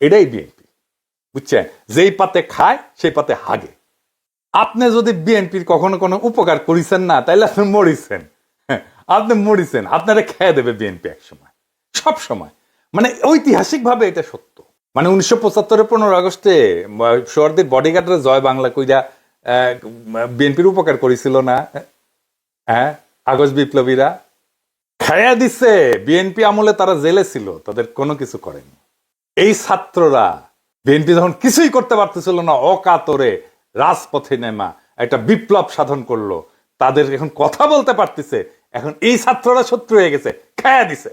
এটাই বিএনপি বুঝছেন? যেই পাতে খায় সেই পাতে হাগে। আপনি যদি বিএনপির কখনো কোনো উপকার করিছেন না তাইলে আপনি মরিছেন। হ্যাঁ, আপনি মরিছেন। আপনারা খেয়ে দেবে বিএনপি এক সময় সব সময় মানে ঐতিহাসিক ভাবে এটা সত্য। মানে উনিশশো পঁচাত্তরের পনেরো আগস্টে সোয়ারদের বডিগার্ডরা জয় বাংলা কইরা বিএনপির উপকার করেছিল না। হ্যাঁ আগস্ট বিপ্লবীরা। খায়া দিচ্ছে বিএনপি আমলে তারা জেলে ছিল তাদের কোনো কিছু করেনি। এই ছাত্ররা বিএনপি যখন কিছুই করতে পারতেছিল না, অকাতরে রাজপথে নেমা, একটা বিপ্লব সাধন করল। তাদের এখন কথা বলতে পারতেছে, এখন এই ছাত্ররা শত্রু হয়ে গেছে, খায়া দিছে।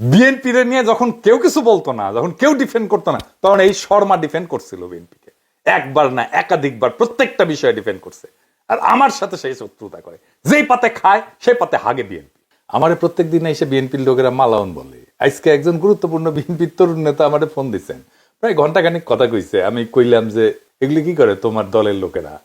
বিএনপি নিয়ে যখন কেউ কিছু বলতো না, যখন কেউ ডিফেন্ড করতো না, তখন এই শর্মা ডিফেন্ড করছিল বিএনপিকে। একবার না, একাধিকবার, প্রত্যেকটা বিষয়ে ডিফেন্ড করছে। আর আমার সাথে সেই শত্রুতা করে। যেই পাতে খায়, সেই পাতে হাগে বিএনপি। আমার প্রত্যেক দিন এসে বিএনপির লোকেরা মালাউন বলে। আজকে একজন গুরুত্বপূর্ণ বিএনপির তরুণ নেতা আমাদের ফোন দিচ্ছেন প্রায় ঘণ্টা ঘন্টাখানিক কথা কইছে। আমি কইলাম যে, এগুলি কি করে তোমার দলের লোকেরা?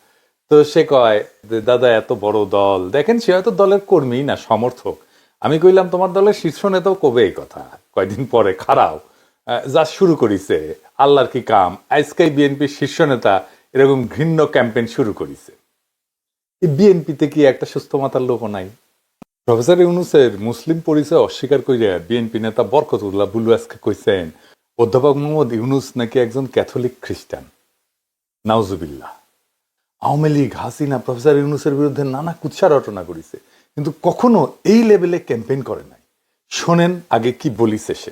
তো সে কয় যে, দাদা, এত বড় দল। দেখেন, সে হয়তো দলের কর্মী না, সমর্থক। আমি কইলাম, তোমার দলের শীর্ষ নেতাও কবে এই কথা? কয়দিন পরে? খারাও। যা শুরু করিছে, আল্লাহর কি কাম? আজকে বিএনপির শীর্ষ নেতা এরকম ঘৃণ্য ক্যাম্পেইন শুরু করিছে। বিএনপিতে কি একটা সুস্থ মাথার লোক নাই? প্রফেসর ইউনুসের মুসলিম পরিচয় অস্বীকার করিয়া বিএনপি নেতা বরকতুল্লাহ বুলু আজকে কইছেন, অধ্যাপক মোহাম্মদ ইউনুস নাকি একজন ক্যাথলিক খ্রিস্টান। নাউজুবিল্লাহ। আওয়ামী লীগ, হাসিনা, প্রফেসর ইউনুসের বিরুদ্ধে নানা কুৎসা রটনা করেছে, কিন্তু কখনো এই লেভেলে ক্যাম্পেইন করে নাই। শোনেন আগে কি বলিছে সে।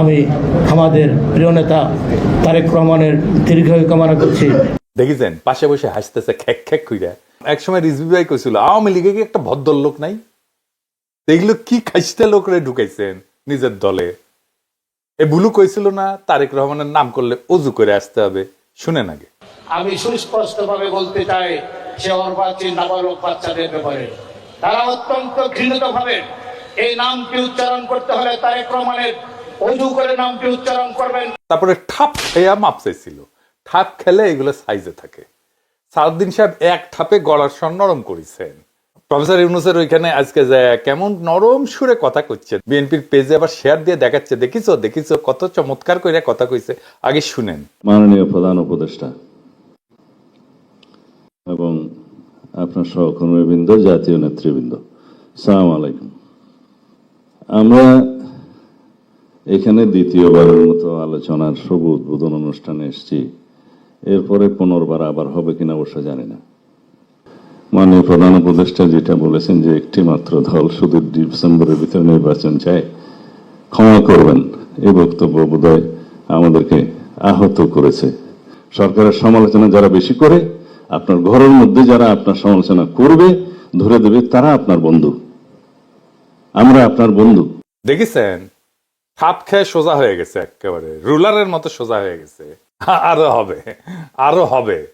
আমি আমাদের প্রিয় নেতা তারেক রহমানের দীর্ঘায়ু কামনা করছি। দেখেছেন পাশে বসে হাসতেছে খ্যাক খ্যাক কইরা। একসময় রিজভি ভাই কইছিল আওয়ামী লীগে কি একটা ভদ্র লোক নাই? এগুলো কি খাইস্তে লোকরে ঢুকাইছেন নিজের দলে? এ বুলু কইছিল না তারেক রহমানের নাম করলে অজু করে আসতে হবে? শুনেন আগে। আমি সুস্পষ্টভাবে বলতে চাই সে অর্বাচী নাবালক বাচ্চাদের ব্যাপারে। তারা অত্যন্ত ঘৃণিত ভাবে এই নামটি উচ্চারণ করতে হলে তারেক রহমানের অজু করে নামটি উচ্চারণ করবেন। তারপরে ঠাপ খেয়া মাপ চাইছিল। ঠাপ খেলে এগুলো সাইজে থাকে। সাউদ্দিন সাহেব এক ঠাপে গলার স্বর নরম করেছেন। প্রফেসর ইউনুসের ওইখানে আজকে যায় কেমন নরম সুরে কথা কইছে। বিএনপির পেজে আবার শেয়ার দিয়ে দেখাচ্ছে দেখিছো দেখিছো কত চমৎকার করে কথা কইছে। আগে শুনেন। মাননীয় প্রধান উপদেষ্টা এবং আপনার সহকর্মীবৃন্দ জাতীয় নেতৃবৃন্দ সালাম আলাইকুম। আমরা এখানে দ্বিতীয়বারের মতো আলোচনার শুভ উদ্বোধন অনুষ্ঠানে এসেছি। এরপরে পুনর্বার আবার হবে কিনা অবশ্য জানি না। মাননীয় প্রধান উপদেষ্টা যেটা বলেছেন যে একটি মাত্র দল শুধু ডিসেম্বরের ভিতরে নির্বাচন চায়, ক্ষমা করবেন এই বক্তব্য বোধহয় আমাদেরকে আহত করেছে। সরকারের সমালোচনা যারা বেশি করে, আপনার ঘরের মধ্যে যারা আপনার সমালোচনা করবে, ধরে দেবে তারা আপনার বন্ধু। আমরা আপনার বন্ধু। দেখেছেন? ঠাপ খেয়ে সোজা হয়ে গেছে একেবারে। রুলারের মতো সোজা হয়ে গেছে। আরও হবে আরও হবে।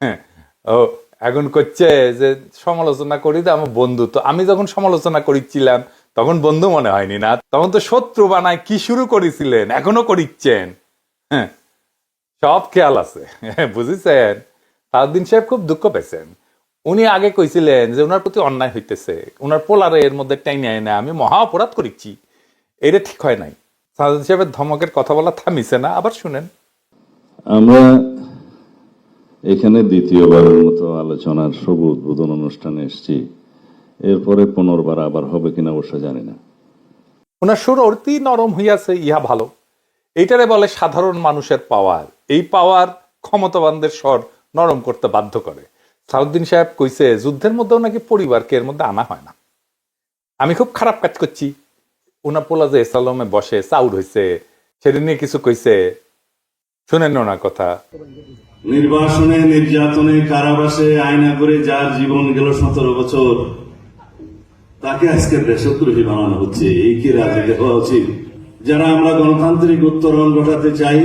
হ্যাঁ, ও এখন করছে যে সমালোচনা করি তো আমার বন্ধু। তো আমি যখন সমালোচনা করিছিলাম তখন বন্ধু মনে হয়নি না। তখন তো শত্রু বানায় কি শুরু করেছিলেন? এখনও করিচ্ছেন। হ্যাঁ সব খেয়াল আছে। বুঝেছেন? সাউদ্দিন সাহেব খুব দুঃখ পেয়েছেন। উনি আগে কইছিলেন যে ওনার প্রতি অন্যায় হইতেছে। ওনার পোলারে এর মধ্যে টাইনে না। আমি মহা অপরাধ করিচ্ছি। এটা ঠিক হয় নাই। সাউদ্দিন সাহেবের ধমকের কথা বলা থামিছে না আবার শুনেন। আমরা এখানে দ্বিতীয়বারের মতো আলোচনার শুভ উদ্বোধন অনুষ্ঠানে এসেছি। এরপরে পুনর্বার আবার হবে কিনা অবশ্য জানি না। ওনার সুর অতি নরম হইয়াছে ইহা ভালো। এইটারে বলে সাধারণ মানুষের পাওয়ার। এই পাওয়ার ক্ষমতাবানদের স্বর নরম করতে বাধ্য করে। সাউদ্দিন সাহেব কইছে যুদ্ধের মধ্যেও নাকি পরিবারকে এর মধ্যে আনা হয় না। আমি খুব খারাপ কাজ করছি। ওনার পোলা যে এসালমে বসে চাউর হয়েছে সেটা নিয়ে কিছু কইছে। শুনেন ওনার কথা। নির্বাসনে, নির্যাতনে, কারাবাসে আয়না করে যার জীবন গেল সতেরো বছর, তাকে আজকে দেশদ্রোহী বানানো হচ্ছে। এই কি রাজনীতি হওয়া উচিত? যারা আমরা গণতান্ত্রিক উত্তরণ ঘটাতে চাই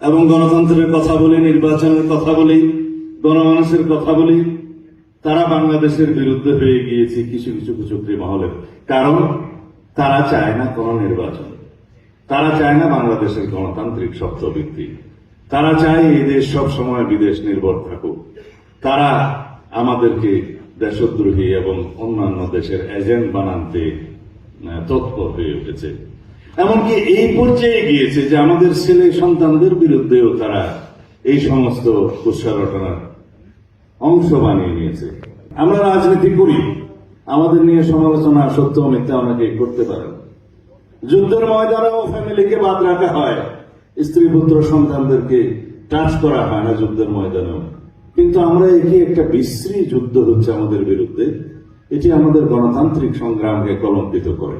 এবং গণতন্ত্রের কথা বলি, নির্বাচনের কথা বলি, গণমানুষের কথা বলি, তারা বাংলাদেশের বিরুদ্ধে হয়ে গিয়েছে কিছু কিছু কুচক্রি মহলে কারণ তারা চায় না কোনো নির্বাচন। তারা চায় না বাংলাদেশের গণতান্ত্রিক সত্যভিত্তি তারা চায় এই দেশ সব সময় বিদেশ নির্ভর থাকুক। তারা আমাদেরকে দেশদ্রোহী এবং অন্যান্য দেশের এজেন্ট বানাতে তৎপর হয়ে উঠেছে। এমনকি এই পর্যায়ে গিয়েছে যে আমাদের ছেলে সন্তানদের বিরুদ্ধেও তারা এই সমস্ত কুৎসারটনার অংশ বানিয়ে নিয়েছে। আমরা রাজনীতি করি। আমাদের নিয়ে সমালোচনা সত্য মিথ্যা অনেকে করতে পারেন যুদ্ধের ময়দানেও ফ্যামিলিকে বাদ রাখা হয়। স্ত্রী, পুত্র, সন্তানদেরকে টাচ করা হয় না যুদ্ধের ময়দানেও। কিন্তু আমরা একে একটা বিশ্রী যুদ্ধ হচ্ছে আমাদের বিরুদ্ধে। এটি আমাদের গণতান্ত্রিক সংগ্রামকে কলঙ্কিত করে।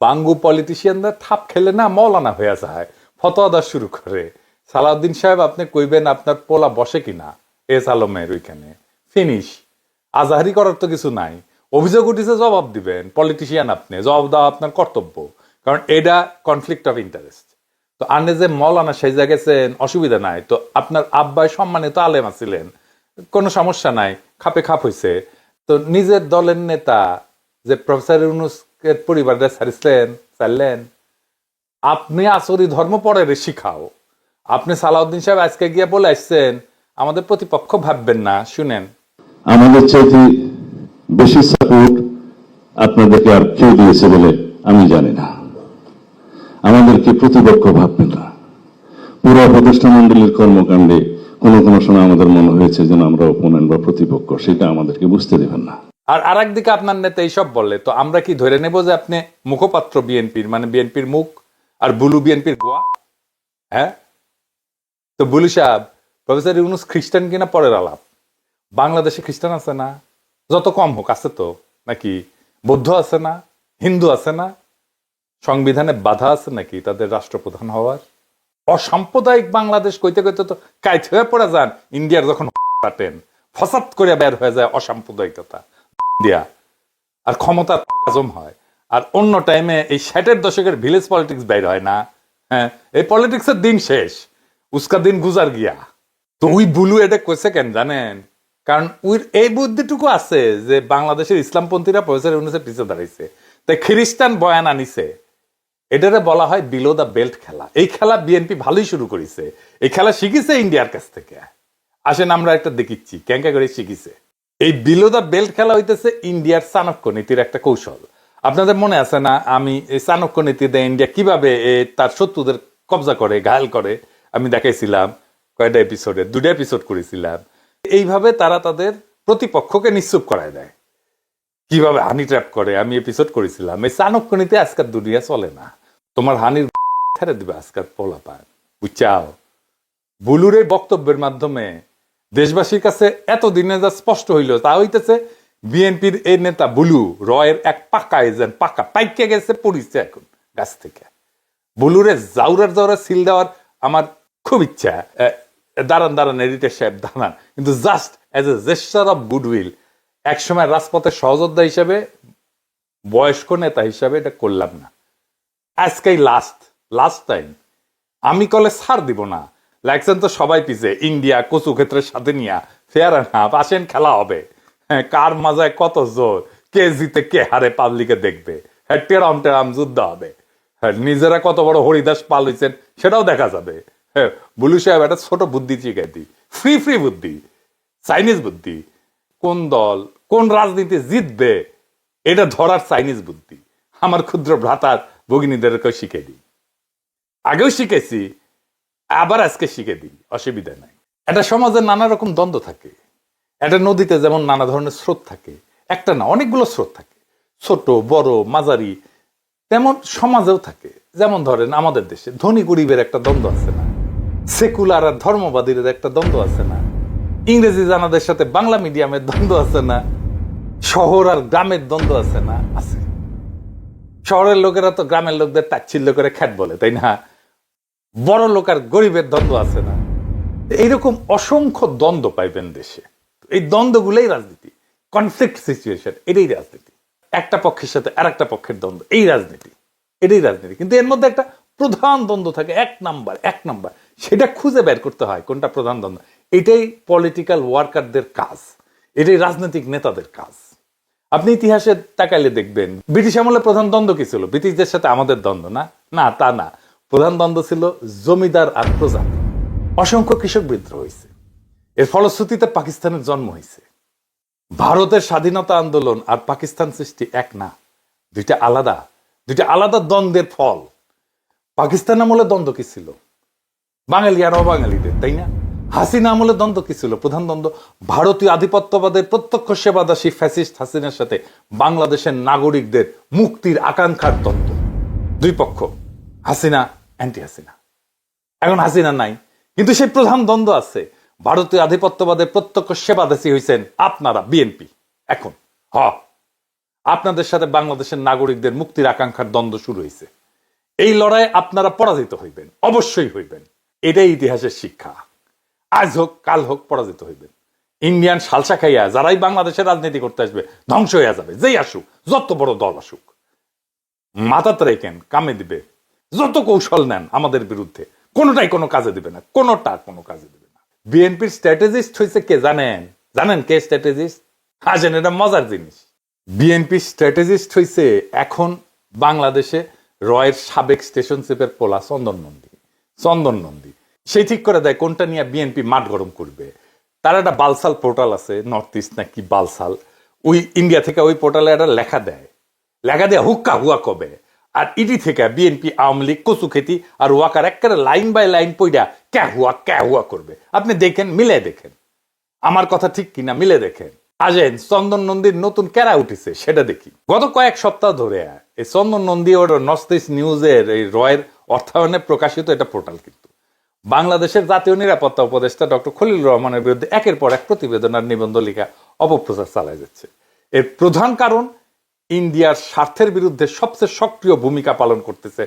বাঙ্গু পলিটিশিয়ানরা থাপ খেলে না মৌলানা হয়ে যায়, ফতোয়া দেওয়া শুরু করে। সালাউদ্দিন সাহেব, আপনি কইবেন আপনার পোলা বসে কিনা? এস আলমের ওইখানে। ফিনিশ আজাহারি করার তো কিছু নাই। অভিযোগ উঠেছে, জবাব দিবেন। পলিটিশিয়ান আপনি, জবাব দেওয়া আপনার কর্তব্য। কারণ এটা কনফ্লিক্ট অফ ইন্টারেস্ট তো আনে যে মৌলানা সেই গেছেন, অসুবিধা নাই। তো আপনার আব্বাই সম্মানিত আলেম আছিলেন, কোনো সমস্যা নাই, খাপে খাপ হইছে। তো নিজের দলের নেতা যে প্রফেসর ইউনুসের পরিবারটা ছাড়িলেন চাইলেন আপনি আসরি ধর্ম পরে শিখাও। আপনি সালাউদ্দিন সাহেব আজকে গিয়ে বলে আসছেন, আমাদের প্রতিপক্ষ ভাববেন না, শুনেন। আমাদের চাইতে বেশি সাপোর্ট আপনাদেরকে আর কেউ দিয়েছে বলে আমি জানি না। আমাদেরকে প্রতিপক্ষ ভাববেন না। পুরো উপদেষ্টা মন্ডলীর কর্মকাণ্ডে কোনো কোনো সময় আমাদের মনে হয়েছে যেন আমরা অপোনেন্ট বা প্রতিপক্ষ, সেটা আমাদেরকে বুঝতে দেবেন না। আর আর একদিকে আপনার নেতা এইসব বললে তো আমরা কি ধরে নেব যে আপনি মুখপাত্র বিএনপির মানে বিএনপির মুখ আর বুলু বিএনপির গোয়া হ্যাঁ? তো বুলু সাহেব, প্রফেসর ইউনুস খ্রিস্টান কিনা পরের আলাপ? বাংলাদেশে খ্রিস্টান আছে না? যত কম হোক, আছে তো? নাকি বৌদ্ধ আছে না? হিন্দু আছে না? সংবিধানে বাধা আছে নাকি তাদের রাষ্ট্রপ্রধান হওয়ার? অসাম্প্রদায়িক বাংলাদেশ কইতে কইতে তো কাইত হয়ে পড়ে যান, ইন্ডিয়ার যখন কাটেন, ফসাদ করে বের হয়ে যায় অসাম্প্রদায়িকতা। দিয়া। আর ক্ষমতার হজম হয়। আর অন্য টাইমে এই ষাটের দশকের ভিলেজ পলিটিক্স বের হয় না। হ্যাঁ এই পলিটিক্সের দিন শেষ। উস্কা দিন গুজার গিয়া। তো ওই বুলু এটা কইছে কেন জানেন? কারণ ওই এই বুদ্ধিটুকু আছে যে বাংলাদেশের ইসলামপন্থীরা প্রফেসর ইউনুসের পিছিয়ে দাঁড়াইছে। তাই খ্রিস্টান বয়ান আনিছে। এটারে বলা হয় বিলো দ্য বেল্ট খেলা। এই খেলা বিএনপি ভালোই শুরু করেছে। এই খেলা শিখেছে ইন্ডিয়ার কাছ থেকে। আসেন আমরা একটা দেখিচ্ছি। ক্যাঙ্কা করে শিখিছে। এই বিলো দ্য বেল্ট খেলা হইতেছে ইন্ডিয়ার চাণক্য নীতির একটা কৌশল। আপনাদের মনে আছে না, আমি এই চাণক্য নীতিতে ইন্ডিয়া কীভাবে তার শত্রুদের কবজা করে, ঘায়াল করে? আমি দেখাইছিলাম কয়টা এপিসোডে দুটা এপিসোড করেছিলাম। এইভাবে তারা তাদের প্রতিপক্ষকে নিশ্চুপ করায় দেয়। কীভাবে হানি ট্র্যাপ করে? আমি এপিসোড করেছিলাম। এই চাণক্য নীতি আজকাল দুনিয়া চলে না। তোমার হানির ছেড়ে দিবে আজকাল পোলা পান বুঝছাও? বুলুর এই বক্তব্যের মাধ্যমে দেশবাসীর কাছে এত দিনে যা স্পষ্ট হইল, তা হইতেছে বিএনপির এই নেতা বুলু রয়ের এক পাকা এজেন্ট, পাকা, পাইকে গেছে পড়িছে এখন, গাছ থেকে। বুলুরে জাউরার জাউরা সিল দেওয়ার আমার খুব ইচ্ছা। দাঁড়ান দাঁড়ান এডিটার সাহেব, দাঁড়ান। কিন্তু just as a gesture of goodwill একসময় রাজপথের সহযোদ্ধা হিসেবে, বয়স্ক নেতা হিসাবে এটা করলাম না। আজকেই লাস্ট লাস্ট টাইম আমি কলে ছাড় দিব না। লাগছেন তো সবাই পিছে, ইন্ডিয়া, কচু ক্ষেত্রের সাথে নিয়া। ফেয়ার না আসেন, খেলা হবে। হ্যাঁ কার মাজায় কত জোর, কে জিতে, কে হারে পাবলিকে দেখবে। হ্যাঁ টেরাম টেরাম, যুদ্ধ হবে। হ্যাঁ নিজেরা কত বড় হরিদাস পাল হইছেন, সেটাও দেখা যাবে। বুলু সাহেব একটা ছোট বুদ্ধি শিখাই দিই ফ্রি ফ্রি বুদ্ধি, চাইনিজ বুদ্ধি। কোন দল, কোন রাজনীতি জিতবে, এটা ধরার চাইনিজ বুদ্ধি। আমার ক্ষুদ্র ভ্রাতার ভগিনীদেরকে শিখে দিই। আগেও শিখেছি, আবার আজকে শিখে দিই, অসুবিধা নাই। একটা সমাজে নানা রকম দ্বন্দ্ব থাকে। একটা নদীতে যেমন নানা ধরনের স্রোত থাকে, একটা না, অনেকগুলো স্রোত থাকে। ছোট, বড়, মাঝারি, তেমন সমাজেও থাকে। যেমন ধরেন আমাদের দেশে ধনী গরিবের একটা দ্বন্দ্ব আছে না। সেকুলার আর ধর্মবাদীর একটা দ্বন্দ্ব আছে না। ইংরেজি জানাদের সাথে বাংলা মিডিয়ামের দ্বন্দ্ব আছে না। শহর আর গ্রামের দ্বন্দ্ব আছে না, আছে। শহরের লোকেরা তো গ্রামের লোকদের তাচ্ছিল্য করে খ্যাট বলে, তাই না? বড় লোক আর গরিবের দ্বন্দ্ব আছে না। এইরকম অসংখ্য দ্বন্দ্ব পাইবেন দেশে। এই দ্বন্দ্বগুলোই রাজনীতি। কনফ্লিক্ট সিচুয়েশন এটাই রাজনীতি। একটা পক্ষের সাথে আর একটা পক্ষের দ্বন্দ্ব, এই রাজনীতি। এটাই রাজনীতি। কিন্তু এর মধ্যে একটা প্রধান দ্বন্দ্ব থাকে, এক নাম্বার এক নাম্বার। সেটা খুঁজে বের করতে হয় কোনটা প্রধান দ্বন্দ্ব। এটাই পলিটিক্যাল ওয়ার্কারদের কাজ। এটাই রাজনৈতিক নেতাদের কাজ। আপনি ইতিহাসে তাকাইলে দেখবেন, ব্রিটিশ আমলে প্রধান দ্বন্দ্ব কি ছিল? ব্রিটিশদের সাথে আমাদের দ্বন্দ্ব না? না, তা না। প্রধান দ্বন্দ্ব ছিল জমিদার আর প্রজা অসংখ্য কৃষক বিদ্রোহ হয়েছে এর ফলশ্রুতিতে পাকিস্তানের জন্ম হয়েছে ভারতের স্বাধীনতা আন্দোলন আর পাকিস্তান সৃষ্টি এক না। দুইটা আলাদা। দুইটা আলাদা দ্বন্দ্বের ফল। পাকিস্তান আমলে দ্বন্দ্ব কি ছিল? বাঙালি আর অবাঙালিদের, তাই না? হাসিনা আমলে দ্বন্দ্ব কি ছিল? প্রধান দ্বন্দ্ব, ভারতীয় আধিপত্যবাদের প্রত্যক্ষ সেবাদাসী ফ্যাসিস্ট হাসিনার সাথে বাংলাদেশের নাগরিকদের মুক্তির আকাঙ্ক্ষার দ্বন্দ্ব। দুই পক্ষ, হাসিনা অ্যান্টি হাসিনা এখন হাসিনা নাই, কিন্তু সেই প্রধান দ্বন্দ্ব আছে। ভারতীয় আধিপত্যবাদের প্রত্যক্ষ সেবাদাসী হয়েছেন আপনারা বিএনপি এখন, হ, আপনাদের সাথে বাংলাদেশের নাগরিকদের মুক্তির আকাঙ্ক্ষার দ্বন্দ্ব শুরু হয়েছে এই লড়াই আপনারা পরাজিত হইবেন, অবশ্যই হইবেন। এটাই ইতিহাসের শিক্ষা। আজ হোক, কাল হোক, পরাজিত হইবেন। ইন্ডিয়ান সালসা খাইয়া যারাই বাংলাদেশে রাজনীতি করতে আসবে, ধ্বংস হইয়া যাবে। যেই আসুক, যত বড় দল আসুক। মাথা রেখেন কামে দিবে। যত কৌশল নেন আমাদের বিরুদ্ধে, কোনোটাই কোনো কাজে দিবে না, কোনোটা কোনো কাজে দিবে না। বিএনপির স্ট্র্যাটেজিস্ট হয়েছে কে জানেন? জানেন কে স্ট্র্যাটেজিস্ট? আসেন এটা মজার জিনিস। বিএনপি স্ট্র্যাটেজিস্ট হয়েছে এখন বাংলাদেশে রয়ের সাবেক স্টেশন চিপের পোলা চন্দন নন্দী। চন্দন নন্দী। সেই ঠিক করে দেয় কোনটা নিয়ে বিএনপি মাঠ গরম করবে। তার একটা বালসাল পোর্টাল আছে নর্থ ইস্ট নাকি বালসাল। ওই ইন্ডিয়া থেকে ওই পোর্টালে একটা লেখা দেয়। লেখা দেয় হুক্কা হুয়া কবে? আর ইডি থেকে বিএনপি আওয়ামী লীগ কচু খেতি আর ওয়াকার একেবারে লাইন বাই লাইন পইডা ক্যা হুয়া ক্যা হুয়া করবে। আপনি দেখেন, মিলে দেখেন। আমার কথা ঠিক কিনা মিলে দেখেন। আজেন চন্দন নন্দীর নতুন কেরা উঠেছে, সেটা দেখি। গত কয়েক সপ্তাহ ধরে, এই চন্দন নন্দী ওর নর্থ ইস্ট নিউজের এই রয়ের অর্থায়নে প্রকাশিত এটা পোর্টাল কিন্তু। বাংলাদেশের জাতীয় নিরাপত্তা উপদেষ্টা ডক্টর খলিল রহমানের বিরুদ্ধে একের পর এক প্রতিবেদন আর নিবন্ধ লেখা অপপ্রচার চালায় যাচ্ছে। এর প্রধান কারণ, ইন্ডিয়ার স্বার্থের বিরুদ্ধে সবচেয়ে সক্রিয় ভূমিকা পালন করতেছে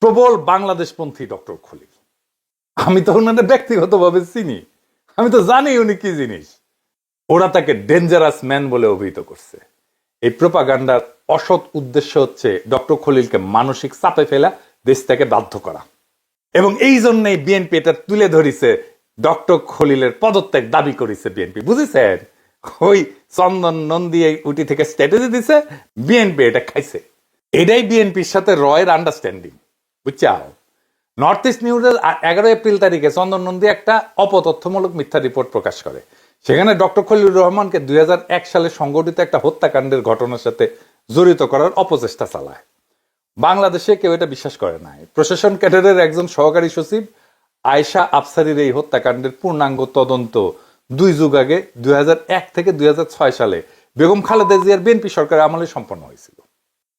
প্রবল বাংলাদেশপন্থী ডক্টর খলিল। আমি তো ওনাদের ব্যক্তিগতভাবে চিনি। আমি তো জানি উনি কি জিনিস। ওরা তাকে ডেঞ্জারাস ম্যান বলে অভিহিত করছে। এই প্রোপাগান্ডার অসৎ উদ্দেশ্য হচ্ছে ডক্টর খলিলকে মানসিক চাপে ফেলা দেশ থেকে বাধ্য করা। এবং এই জন্যই বিএনপি এটা তুলে ধরিছে, ডক্টর খলিলের পদত্যাগ দাবি করেছে বিএনপি বুঝেছেন? ওই চন্দন নন্দী এই উটি থেকে স্ট্র্যাটেজি দিছে বিএনপি এটা খাইছে। এটাই বিএনপির সাথে রয়ের আন্ডারস্ট্যান্ডিং বুঝছাও? নর্থ ইস্ট নিউজের এগারো এপ্রিল তারিখে চন্দন নন্দী একটা অপতথ্যমূলক মিথ্যা রিপোর্ট প্রকাশ করে। সেখানে ডক্টর খলিলুর রহমানকে দুই হাজার এক সালে সংগঠিত একটা হত্যাকাণ্ডের ঘটনার সাথে জড়িত করার অপচেষ্টা চালায়। বাংলাদেশে কেউ এটা বিশ্বাস করে নাই। প্রশাসন ক্যাডারের একজন সহকারী সচিব আয়শা আফসারির এই হত্যাকাণ্ডের পূর্ণাঙ্গ তদন্ত দুই যুগ আগে, দুই থেকে দুই হাজার ছয় সালে বেগম খালেদা জিয়ার বিএনপি সরকারের আমলে সম্পন্ন হয়েছিল।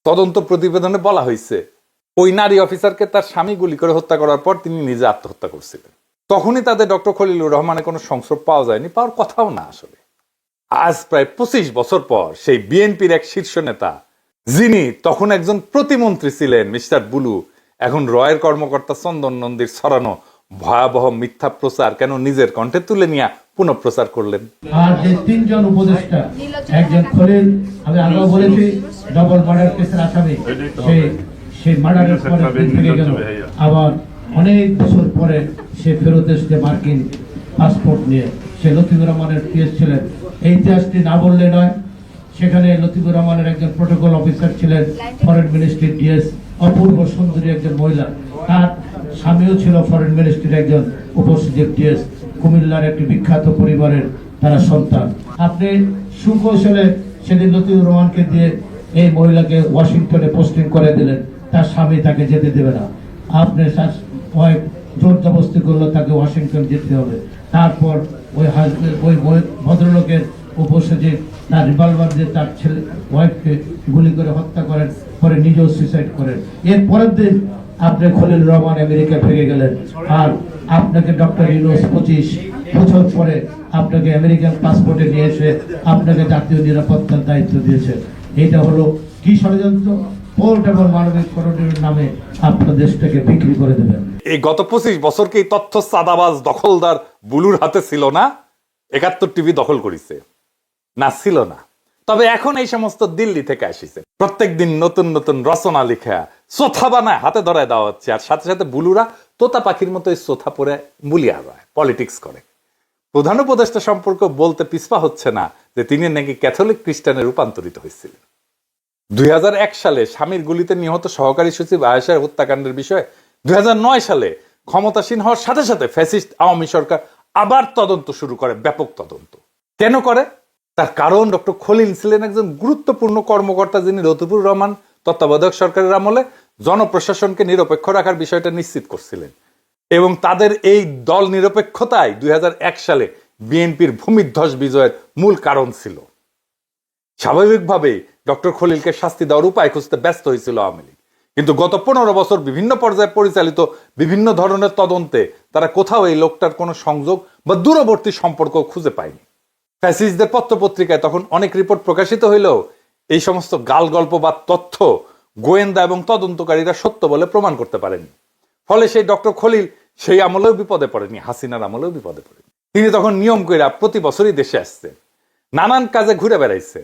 তদন্ত প্রতিবেদনে বলা হয়েছে, ওই নারী অফিসারকে তার স্বামী গুলি করে হত্যা করার পর তিনি নিজে আত্মহত্যা করছিলেন। তখনই তাদের ডক্টর খলিলুর রহমানের কোনো সংস্রব পাওয়া যায়নি, পাওয়ার কথাও না আসলে। আজ প্রায় পঁচিশ বছর পর সেই বিএনপির এক শীর্ষ নেতা যিনি তখন একজন প্রতিমন্ত্রী ছিলেন মিস্টার বুলু। এখন রয়ের কর্মকর্তা চন্দন নন্দীর ছড়ানো ভয়াবহ মিথ্যা প্রচার কেন নিজের কণ্ঠে তুলে নিয়ে পুনঃপ্রচার করলেন? আর যে তিনজন উপদেষ্টা একজন খলিল আমি আগেও বলেছি ডবল মার্ডার কেসের আসামি। সে সেই মার্ডারের পরে থেকে গেল। আবার অনেক বছর পরে সে ফেরত এসছে মার্কিন পাসপোর্ট নিয়ে। সে লতিফুর রহমানের পিএস ছিলেন। এই ইতিহাসটি না বললে নয় সেখানে লতিফুর রহমানের একজন প্রোটোকল অফিসার ছিলেন ফরেন মিনিস্ট্রির ডিএস অপূর্ব সুন্দরী একজন মহিলা। তার স্বামীও ছিল ফরেন মিনিস্ট্রির একজন উপসচিব ডিএস কুমিল্লার একটি বিখ্যাত পরিবারের তারা সন্তান। আপনি সুকৌশলে সেদিন লতিফুর রহমানকে দিয়ে এই মহিলাকে ওয়াশিংটনে পোস্টিং করে দিলেন। তার স্বামী তাকে যেতে দেবে না। আপনি জোর জবস্তি করল তাকে ওয়াশিংটন যেতে হবে। তারপর ওই ওই ওই ভদ্রলোকের উপসচিব তার রিভলভার দিয়ে তার ছেলে ওয়াইফকে গুলি করে হত্যা করেন, পরে নিজেও সুইসাইড করেন। এর পরের দিন আপনি খলিল রহমান আমেরিকা ফিরে গেলেন। আর আপনাকে ডক্টর ইউনুস পঁচিশ বছর পরে আপনাকে আমেরিকান পাসপোর্টে নিয়ে এসে আপনাকে জাতীয় নিরাপত্তার দায়িত্ব দিয়েছে। এটা হলো কি ষড়যন্ত্র? পোর্ট এবং মানবিক নামে আপনার দেশটাকে বিক্রি করে দেবেন। এই গত পঁচিশ বছরকে তথ্য সাদাবাজ দখলদার বুলুর হাতে ছিল না? একাত্তর টিভি দখল করিছে। না, ছিল না। তবে এখন এই সমস্ত দিল্লি থেকে আসিছে। প্রত্যেক দিন নতুন নতুন রচনা লিখা সোথা বানায়, হাতে ধরায় দেওয়া হচ্ছে। আর সাথে সাথে বুলুরা তোতা পাখির মতো এই সোথা পরে মুলিয়া যায় পলিটিক্স করে। প্রধান উপদেষ্টা সম্পর্ক বলতে পিছপা হচ্ছে না যে তিনি নাকি ক্যাথলিক খ্রিস্টানে রূপান্তরিত হয়েছিলেন। দুই হাজার এক সালে স্বামীর গুলিতে নিহত সহকারী সচিব আয়েশার হত্যাকাণ্ডের বিষয়ে দুই হাজার নয় সালে ক্ষমতাসীন হওয়ার সাথে সাথে ফ্যাসিস্ট আওয়ামী সরকার আবার তদন্ত শুরু করে, ব্যাপক তদন্ত। কেন করে? তার কারণ ডক্টর খলিল ছিলেন একজন গুরুত্বপূর্ণ কর্মকর্তা যিনি লতিফুর রহমান তত্ত্বাবধায়ক সরকারের আমলে জনপ্রশাসনকে নিরপেক্ষ রাখার বিষয়টা নিশ্চিত করছিলেন। এবং তাদের এই দল নিরপেক্ষতাই দুই হাজার এক সালে বিএনপির ভূমিধ্বস বিজয়ের মূল কারণ ছিল। স্বাভাবিকভাবেই ডক্টর খলিলকে শাস্তি দেওয়ার উপায় খুঁজতে ব্যস্ত হয়েছিল আওয়ামী লীগ। কিন্তু গত পনেরো বছর বিভিন্ন পর্যায়ে পরিচালিত বিভিন্ন ধরনের তদন্তে তারা কোথাও এই লোকটার কোনো সংযোগ বা দূরবর্তী সম্পর্ক খুঁজে পায়নি। ফ্যাসিস্টদের পত্রপত্রিকায় তখন অনেক রিপোর্ট প্রকাশিত হইলেও এই সমস্ত গাল গল্প বা তথ্য গোয়েন্দা এবং তদন্তকারীরা সত্য বলে প্রমাণ করতে পারেনি। ফলে সেই ডক্টর খলিল সেই আমলেও বিপদে পড়েনি, হাসিনার আমলেও বিপদে পড়েনি। তিনি তখন নিয়ম কইরা প্রতি বছরই দেশে আসছে নানান কাজে ঘুরে বেড়াইছে।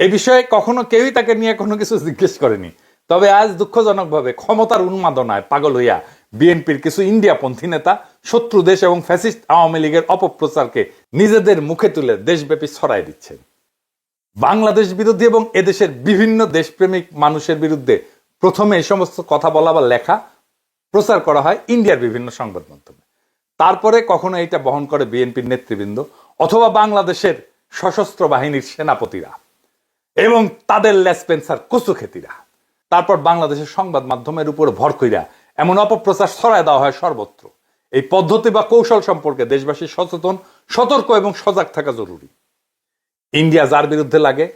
এ বিষয়ে কখনো কেউই তাকে নিয়ে কোনো কিছু জিজ্ঞেস করেনি। তবে আজ দুঃখজনকভাবে ক্ষমতার উন্মাদনায় পাগল হইয়া বিএনপির কিছু ইন্ডিয়াপন্থী নেতা শত্রু দেশ এবং ফ্যাসিস্ট আওয়ামী লীগের অপপ্রচারকে নিজেদের মুখে তুলে দেশব্যাপী ছড়াই দিচ্ছেন। বাংলাদেশ বিরোধী এবং এদেশের বিভিন্ন দেশপ্রেমিক মানুষের বিরুদ্ধে প্রথমে এই সমস্ত কথা বলা বা লেখা প্রচার করা হয় ইন্ডিয়ার বিভিন্ন সংবাদ মাধ্যমে। তারপরে কখনো এটা বহন করে বিএনপির নেতৃবৃন্দ অথবা বাংলাদেশের সশস্ত্র বাহিনীর সেনাপতিরা এবং তাদের লেসপেন্সার কচু খেতিরা তারপর বাংলাদেশের সংবাদ মাধ্যমের উপর ভর কইরা এমন অপপ্রচার ছড়ায় দেওয়া হয় সর্বত্র। এই পদ্ধতি বা কৌশল সম্পর্কে দেশবাসী সচেতন, সতর্ক এবং সজাগ থাকা জরুরি। ইন্ডিয়া যার বিরুদ্ধে লাগে,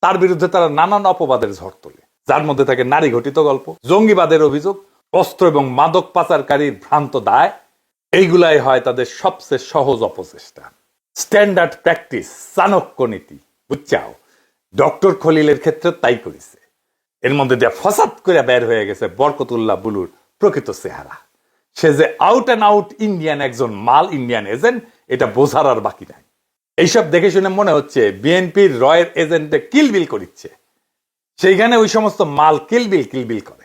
তার বিরুদ্ধে তারা নানান অপবাদের ঝড় তোলে। যার মধ্যে থাকে নারী ঘটিত গল্প, জঙ্গিবাদের অভিযোগ, অস্ত্র এবং মাদক পাচারকারীর ভ্রান্ত দায়। এইগুলাই হয় তাদের সবচেয়ে সহজ অপচেষ্টা। স্ট্যান্ডার্ড প্র্যাকটিস, চাণক্য নীতি। বুঝছাও? ডক্টর খলিলের ক্ষেত্রে তাই করেছে। এর মধ্যে দিয়ে ফসাদ করে বের হয়ে গেছে বরকতুল্লাহ বুলুর প্রকৃত চেহারা। সে যে আউট অ্যান্ড আউট ইন্ডিয়ান একজন মাল ইন্ডিয়ান এজেন্ট এটা বোঝার আর বাকি নাই। এইসব দেখে শুনে মনে হচ্ছে বিএনপির রয়ের এজেন্টে কিলবিল করিচ্ছে। সেইখানে ওই সমস্ত মাল কিলবিল কিলবিল করে।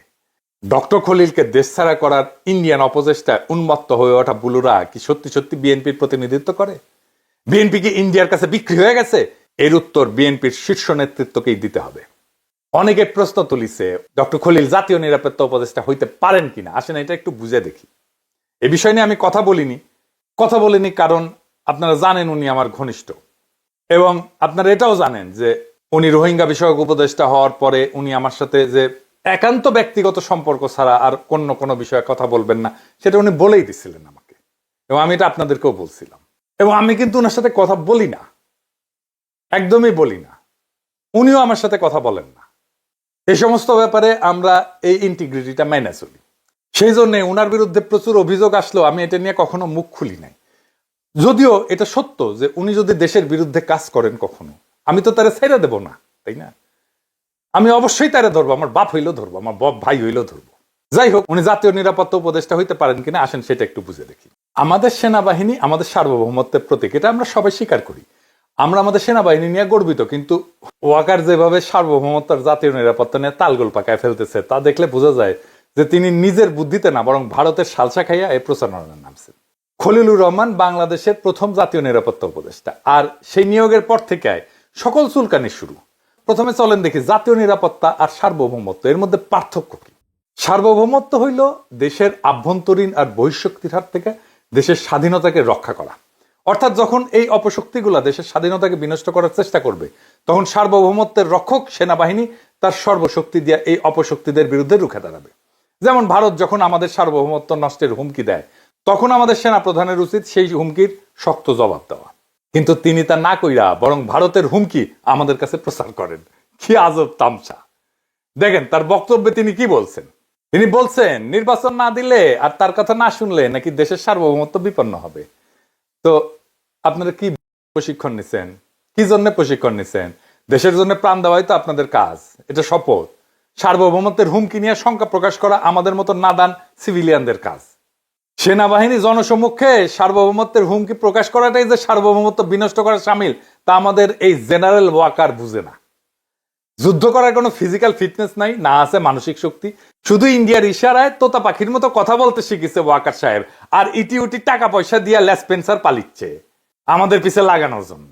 ডক্টর খলিলকে দেশ ছাড়া করার ইন্ডিয়ান অপচেষ্টায় উন্মত্ত হয়ে ওঠা বুলুরা কি সত্যি সত্যি বিএনপির প্রতিনিধিত্ব করে? বিএনপি কি ইন্ডিয়ার কাছে বিক্রি হয়ে গেছে? এর উত্তর বিএনপির শীর্ষ নেতৃত্বকেই দিতে হবে। অনেকে প্রশ্ন তুলিছে, ডক্টর খলিল, জাতীয় নিরাপত্তা উপদেষ্টা হইতে পারেন কিনা? আসেন, এটা একটু বুঝে দেখি। এ বিষয় নিয়ে আমি কথা বলিনি। কথা বলিনি কারণ আপনারা জানেন উনি আমার ঘনিষ্ঠ। এবং আপনারা এটাও জানেন যে উনি রোহিঙ্গা বিষয়ক উপদেষ্টা হওয়ার পরে উনি আমার সাথে যে একান্ত ব্যক্তিগত সম্পর্ক ছাড়া আর অন্য কোনো বিষয়ে কথা বলবেন না, সেটা উনি বলেই দিছিলেন আমাকে। এবং আমি এটা আপনাদেরকেও বলছিলাম। এবং আমি কিন্তু ওনার সাথে কথা বলি না। একদমই বলি না। উনিও আমার সাথে কথা বলেন না। এই সমস্ত ব্যাপারে আমরা এই ইন্টিগ্রিটিটা মেনে চলি। সেই জন্য ওনার বিরুদ্ধে প্রচুর অভিযোগ আসলেও আমি এটা নিয়ে কখনো মুখ খুলি নাই। যদিও এটা সত্য যে উনি যদি দেশের বিরুদ্ধে কাজ করেন কখনো, আমি তো তারা ছেড়ে দেব না, তাই না? আমি অবশ্যই তারা ধরবো, আমার বাপ হইলেও ধরবো, আমার বাপ ভাই হইলেও ধরবো। যাই হোক, উনি জাতীয় নিরাপত্তা উপদেষ্টা হইতে পারেন কিনা, আসেন সেটা একটু বুঝে দেখি। আমাদের সেনাবাহিনী, আমাদের সার্বভৌমত্বের প্রতীক, এটা আমরা সবাই স্বীকার করি। আমরা আমাদের সেনাবাহিনী নিয়ে গর্বিত, কিন্তু ওয়াকার যেভাবে সার্বভৌমত্বের জাতীয় নিরাপত্তা নিয়ে তালগোল পাকায় ফেলতেছে, তা দেখলে বোঝা যায় যে তিনি নিজের বুদ্ধিতে না, বরং ভারতের সালসা খাইয়া এই প্রচারণার নামছেন। খলিলুর রহমান বাংলাদেশের প্রথম জাতীয় নিরাপত্তা উপদেষ্টা। আর সেই নিয়োগের পর থেকে সকল চুলকানি শুরু। প্রথমে চলেন দেখি জাতীয় নিরাপত্তা আর সার্বভৌমত্ব, এর মধ্যে পার্থক্য কি? সার্বভৌমত্ব হইল দেশের আভ্যন্তরীণ আর বহিঃশক্তির হাত থেকে দেশের স্বাধীনতাকে রক্ষা করা। অর্থাৎ যখন এই অপশক্তিগুলা দেশের স্বাধীনতাকে বিনষ্ট করার চেষ্টা করবে, তখন সার্বভৌমত্বের রক্ষক সেনাবাহিনী তার সর্বশক্তি দিয়ে এই অপশক্তিদের বিরুদ্ধে রুখে দাঁড়াবে। যেমন ভারত যখন আমাদের সার্বভৌমত্ব নষ্টের হুমকি দেয়, তখন আমাদের সেনা প্রধানের উচিত সেই হুমকির শক্ত জবাব দেওয়া। কিন্তু তিনি তা না কইরা বরং ভারতের হুমকি আমাদের কাছে প্রচার করেন। কি আজব তামসা। দেখেন, তার বক্তব্যে তিনি কি বলছেন? তিনি বলছেন, নির্বাচন না দিলে আর তার কথা না শুনলে নাকি দেশের সার্বভৌমত্ব বিপন্ন হবে। তো আপনারা কি প্রশিক্ষণ নিছেন? কি জন্য প্রশিক্ষণ নিছেন? দেশের জন্য প্রাণ দেওয়াই তো আপনাদের কাজ। এটা শপথ। সার্বভৌমত্বের হুমকি নিয়ে শঙ্কা প্রকাশ করা আমাদের মতো নাদান সিভিলিয়ানদের কাজ। সেনাবাহিনী জনসম্মুখে সার্বভৌমত্বের হুমকি প্রকাশ করাটাই যে সার্বভৌমত্ব বিনষ্ট করা সামিল, তা আমাদের এই জেনারেল ওয়াকার বুঝে না। যুদ্ধ করার কোনো ফিজিক্যাল ফিটনেস নাই, না আছে মানসিক শক্তি। শুধু ইন্ডিয়ার ইশারায় তোতা পাখির মতো কথা বলতে শিখেছে ওয়াকার সাহেব, আর ইটি উটি টাকা পয়সা দিয়া লেসপেন্সার পালিচ্ছে, আমাদের পিছে লাগানোর জন্য।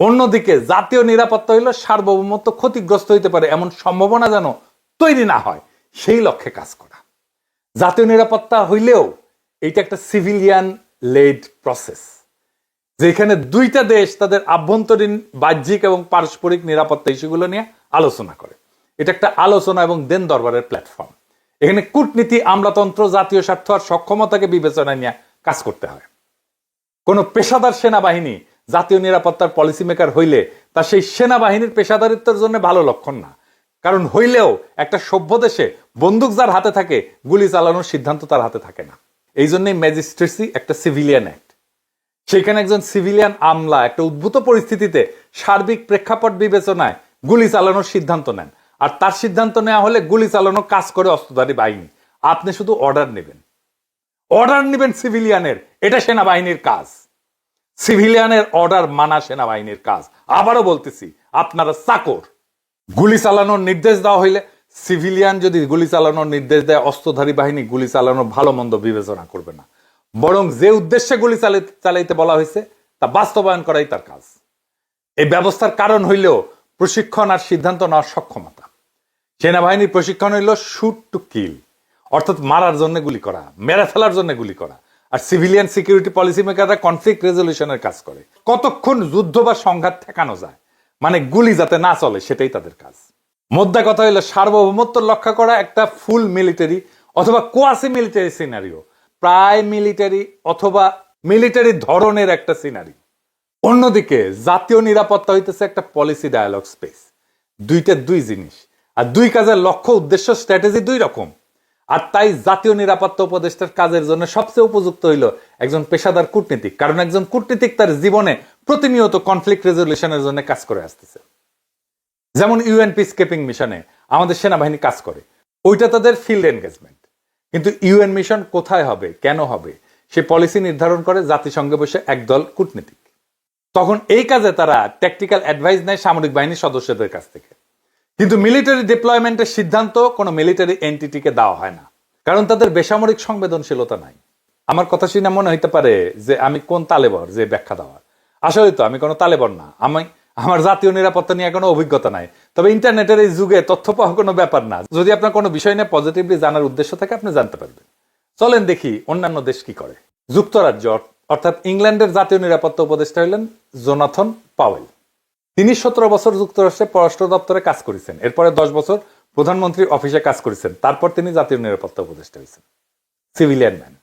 অন্যদিকে জাতীয় নিরাপত্তা হইল সার্বভৌমত্ব ক্ষতিগ্রস্ত হইতে পারে এমন সম্ভাবনা যেন তৈরি না হয়, সেই লক্ষ্যে কাজ করা। জাতীয় নিরাপত্তা হইলেও এইটা একটা সিভিলিয়ান লেড প্রসেস, যেখানে দুইটা দেশ তাদের আভ্যন্তরীণ বাহ্যিক এবং পারস্পরিক নিরাপত্তা ইস্যুগুলো নিয়ে আলোচনা করে। এটা একটা আলোচনা এবং দেন দরবারের প্ল্যাটফর্ম। এখানে কূটনীতি, আমলাতন্ত্র, জাতীয় স্বার্থ আর সক্ষমতাকে বিবেচনায় নিয়ে কাজ করতে হয়। কোন পেশাদার সেনাবাহিনী জাতীয় নিরাপত্তার পলিসি মেকার হইলে তা সেই সেনাবাহিনীর পেশাদারিত্বের জন্য ভালো লক্ষণ না। কারণ হইলেও একটা সভ্য দেশে বন্দুক যার হাতে থাকে, গুলি চালানোর সিদ্ধান্ত তার হাতে থাকে না। এই জন্যই ম্যাজিস্ট্রেসি একটা সিভিলিয়ান অ্যাক্ট সেখানে একজন সিভিলিয়ান আমলা একটা উদ্ভূত পরিস্থিতিতে সার্বিক প্রেক্ষাপট বিবেচনায় গুলি চালানোর সিদ্ধান্ত নেন। আর তার সিদ্ধান্ত নেওয়া হলে গুলি চালানো কাজ করে অস্ত্রধারী বাহিনী। আপনি শুধু অর্ডার নেবেন। অর্ডার নেবেন সিভিলিয়ানের এটা সেনাবাহিনীর কাজ। সিভিলিয়ানের অর্ডার মানা সেনাবাহিনীর কাজ। আবারও বলতেছি, আপনারা চাকর। গুলি চালানোর নির্দেশ দেওয়া হইলে সিভিলিয়ান যদি গুলি চালানোর নির্দেশ দেয়, অস্ত্রধারী বাহিনী গুলি চালানোর ভালো মন্দ বিবেচনা করবে না। বরং যে উদ্দেশ্যে গুলি চালাই- চালাইতে বলা হয়েছে, তা বাস্তবায়ন করাই তার কাজ। এই ব্যবস্থার কারণ হইলেও প্রশিক্ষণ আর সিদ্ধান্ত নেওয়ার সক্ষমতা। সেনাবাহিনীর প্রশিক্ষণ হইল শুট টু কিল অর্থাৎ মারার জন্য গুলি করা, মেরে ফেলার জন্য গুলি করা, আর সিভিলিয়ান সিকিউরিটি পলিসি মেকাররা কনফ্লিক্ট রেজলিউশনের কাজ করে। কতক্ষণ যুদ্ধ বা সংঘাত ঠেকানো যায় মানে গুলি যাতে না চলে, সেটাই তাদের কাজ। মোদ্দা কথা হইল, সার্বভৌমত্ব রক্ষা করা একটা ফুল মিলিটারি অথবা কোয়াসি মিলিটারি সিনারিও। প্রায় মিলিটারি অথবা মিলিটারি ধরনের একটা সিনারি। অন্যদিকে জাতীয় নিরাপত্তা হইতেছে একটা পলিসি ডায়ালগ স্পেস দুইটা দুই জিনিস। আর দুই কাজের লক্ষ্য, উদ্দেশ্য স্ট্র্যাটেজি দুই রকম। আর তাই জাতীয় নিরাপত্তা উপদেষ্টার কাজের জন্য সবচেয়ে উপযুক্ত হইল একজন পেশাদার কূটনীতিক, কারণ একজন কূটনীতিক তার জীবনে প্রতিনিয়ত কনফ্লিক্ট রেজলিউশনের জন্য কাজ করে আসতেছে। যেমন ইউএন পিস মিশনে আমাদের সেনাবাহিনী কাজ করে, ওইটা তাদের ফিল্ড এনগেজমেন্ট কিন্তু ইউএন মিশন কোথায় হবে, কেন হবে, সে পলিসি নির্ধারণ করে জাতিসংঘে বসে একদল কূটনীতিক। তখন এই কাজে তারা ট্যাকটিক্যাল অ্যাডভাইস নেয় সামরিক বাহিনীর সদস্যদের কাছ থেকে। কিন্তু মিলিটারি ডিপ্লয়মেন্টের সিদ্ধান্ত কোনো মিলিটারি এন্টিটিকে দেওয়া হয় না। কারণ তাদের বেসামরিক সংবেদনশীলতা নাই। আমার কথা শুনে মনে হইতে পারে যে আমি কোন তালেবর যে ব্যাখ্যা দেওয়ার। আসলে তো আমি কোনো তালেবর না। আমি, আমার জাতীয় নিরাপত্তা নিয়ে কোনো অভিজ্ঞতা নাই। তবে ইন্টারনেটের এই যুগে তথ্য পাওয়া কোনো ব্যাপার না। যদি আপনার কোনো বিষয় নিয়ে পজিটিভলি জানার উদ্দেশ্য থাকে, আপনি জানতে পারবেন। চলেন দেখি অন্যান্য দেশ কি করে। যুক্তরাজ্য, অর্থাৎ ইংল্যান্ডের জাতীয় নিরাপত্তা উপদেষ্টা হলেন জোনাথন পাওয়েল। তিনি সতেরো বছর যুক্তরাষ্ট্রে পররাষ্ট্র দপ্তরে কাজ করেছেন। এরপরে দশ বছর প্রধানমন্ত্রীর অফিসে কাজ করেছেন। তারপর তিনি জাতীয় নিরাপত্তা উপদেষ্টা হয়েছেন। Civilian man.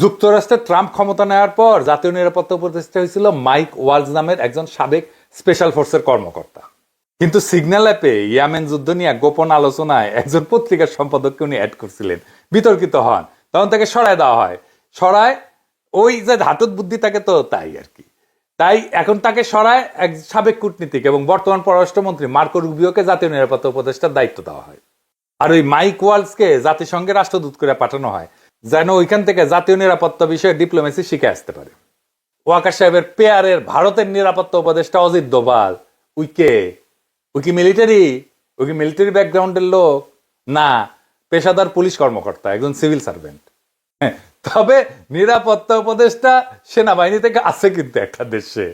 যুক্তরাষ্ট্রে ট্রাম্প ক্ষমতা নেওয়ার পর জাতীয় নিরাপত্তা উপদেষ্টা হয়েছিল মাইক ওয়ালজ নামের একজন সাবেক স্পেশাল ফোর্সের কর্মকর্তা। কিন্তু সিগন্যাল অ্যাপে ইয়ামেন যুদ্ধ নিয়ে গোপন আলোচনায় একজন পত্রিকার সম্পাদককে উনি অ্যাড করছিলেন। বিতর্কিত হন। তখন তাকে সরায় দেওয়া হয়। সরায় ওই যে ধাতুত বুদ্ধি থাকে তো তাই আর কি। তাই এখন তাকে সরায় এক সাবেক কূটনীতিক এবং বর্তমান পররাষ্ট্রমন্ত্রী মার্কো রুবিওকে জাতীয় নিরাপত্তা উপদেষ্টার দায়িত্ব দেওয়া হয়। আর ওই মাইক ওয়ালসকে জাতিসংঘে রাষ্ট্রদূত করে পাঠানো হয় যেন ওইখান থেকে জাতীয় নিরাপত্তা বিষয়ে ডিপ্লোমেসি শিখে আসতে পারে। ওয়াকার সাহেবের পেয়ারের ভারতের নিরাপত্তা উপদেষ্টা অজিত দোভাল উই কে? কি মিলিটারি? উই কি মিলিটারি ব্যাকগ্রাউন্ডের লোক? না পেশাদার পুলিশ কর্মকর্তা একজন সিভিল সার্ভেন্ট। হ্যাঁ, তবে নিরাপত্তা উপদেষ্টা সেনাবাহিনী থেকে আছে কিন্তু একটা দেশে।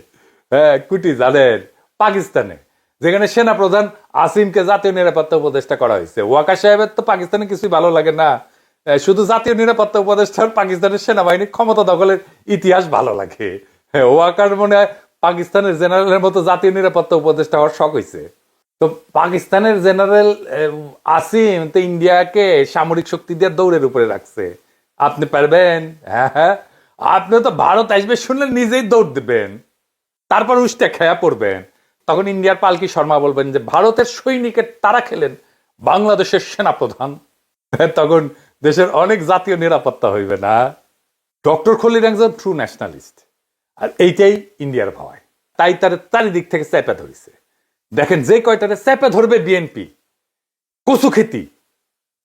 হ্যাঁ কুটি জানেন পাকিস্তানে। যেখানে সেনা প্রধান আসিমকে জাতীয় নিরাপত্তা উপদেষ্টা করা হয়েছে। ওয়াকা সাহেবের তো পাকিস্তানে কিছুই ভালো লাগে না। শুধু জাতীয় নিরাপত্তা উপদেষ্টার পাকিস্তানের সেনাবাহিনীর ক্ষমতা দখলের ইতিহাস ভালো লাগে। হ্যাঁ, ওয়াকার মনে হয় পাকিস্তানের জেনারেলের মতো জাতীয় নিরাপত্তা উপদেষ্টা হওয়ার শখ হয়েছে। তো পাকিস্তানের জেনারেল আসিম তো ইন্ডিয়াকে সামরিক শক্তি দিয়ে দৌড়ের উপরে রাখছে। আপনি পারবেন হ্যাঁ হ্যাঁ। আপনি তো ভারত আসবে শুনলে নিজেই দৌড় দিবেন। তারপর উষ্টে খেয়া পড়বেন। তখন ইন্ডিয়ার পালকি শর্মা বলবেন যে, ভারতের সৈনিকের তারা খেলেন বাংলাদেশের সেনাপ্রধান। তখন দেশের অনেক জাতীয় নিরাপত্তা হইবে না। ডক্টর খলির একজন ট্রু ন্যাশনালিস্ট আর এইটাই ইন্ডিয়ার ভয়। তাই তার চারিদিক থেকে চেপে ধরেছে। দেখেন, যে কয়টারে চেপে ধরবে বিএনপি কচু খেতি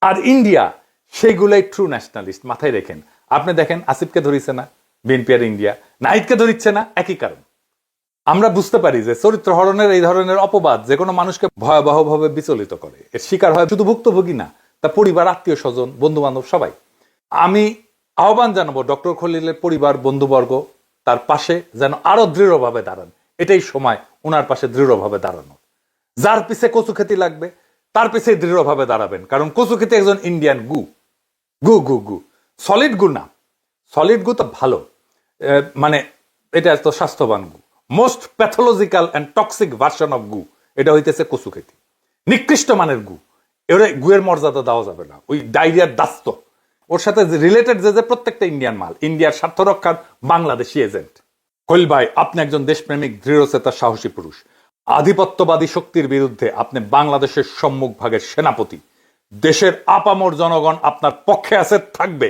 আর ইন্ডিয়া সেইগুলাই ট্রু ন্যাশনালিস্ট মাথায় রেখেন। আপনি দেখেন আসিফকে ধরিছে না বিএনপি আর ইন্ডিয়া নাইটকে ধরিচ্ছে না, একই কারণ। আমরা বুঝতে পারি যে চরিত্র হরণের এই ধরনের অপবাদ যে কোনো মানুষকে ভয়াবহভাবে বিচলিত করে। এর শিকার হয় শুধু ভুক্তভোগী না, তা পরিবার, আত্মীয় স্বজন বন্ধু বান্ধব সবাই। আমি আহ্বান জানাব ডক্টর খলিলের পরিবার, বন্ধুবর্গ, তার পাশে যেন আরও দৃঢ়ভাবে দাঁড়ান। এটাই সময় ওনার পাশে দৃঢ়ভাবে দাঁড়ানো যার পিছে কচু খেতি লাগবে, তার পিছে দৃঢ়ভাবে দাঁড়াবেন। কারণ কচু খেতি একজন ইন্ডিয়ান গু। গু গু গু। সলিড গু না। সলিড গু তো ভালো। মানে এটা তো স্বাস্থ্যবান গু। Most pathological and toxic version of গু। এটা হইতেছে কচু খেতি। নিকৃষ্ট মানের গু। এবারে গুয়ের মর্যাদা দেওয়া যাবে না। ওই ডায়রিয়ার দাস্ত। ওর সাথে রিলেটেড যে যে প্রত্যেকটা ইন্ডিয়ান মাল ইন্ডিয়ার স্বার্থ রক্ষার বাংলাদেশি এজেন্ট খলিল ভাই, আপনি একজন দেশপ্রেমিক, দৃঢ়চেতা, সাহসী পুরুষ। আধিপত্যবাদী শক্তির বিরুদ্ধে আপনি বাংলাদেশের সম্মুখ ভাগের সেনাপতি। দেশের আপামর জনগণ আপনার পক্ষে আছে, থাকবে।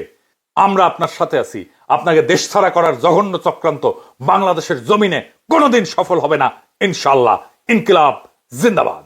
আমরা আপনার সাথে আছি। আপনাকে দেশ ছাড়া করার জঘন্য চক্রান্ত বাংলাদেশের জমিনে কোনোদিন সফল হবে না ইনশাল্লাহ ইনকিলাব, জিন্দাবাদ।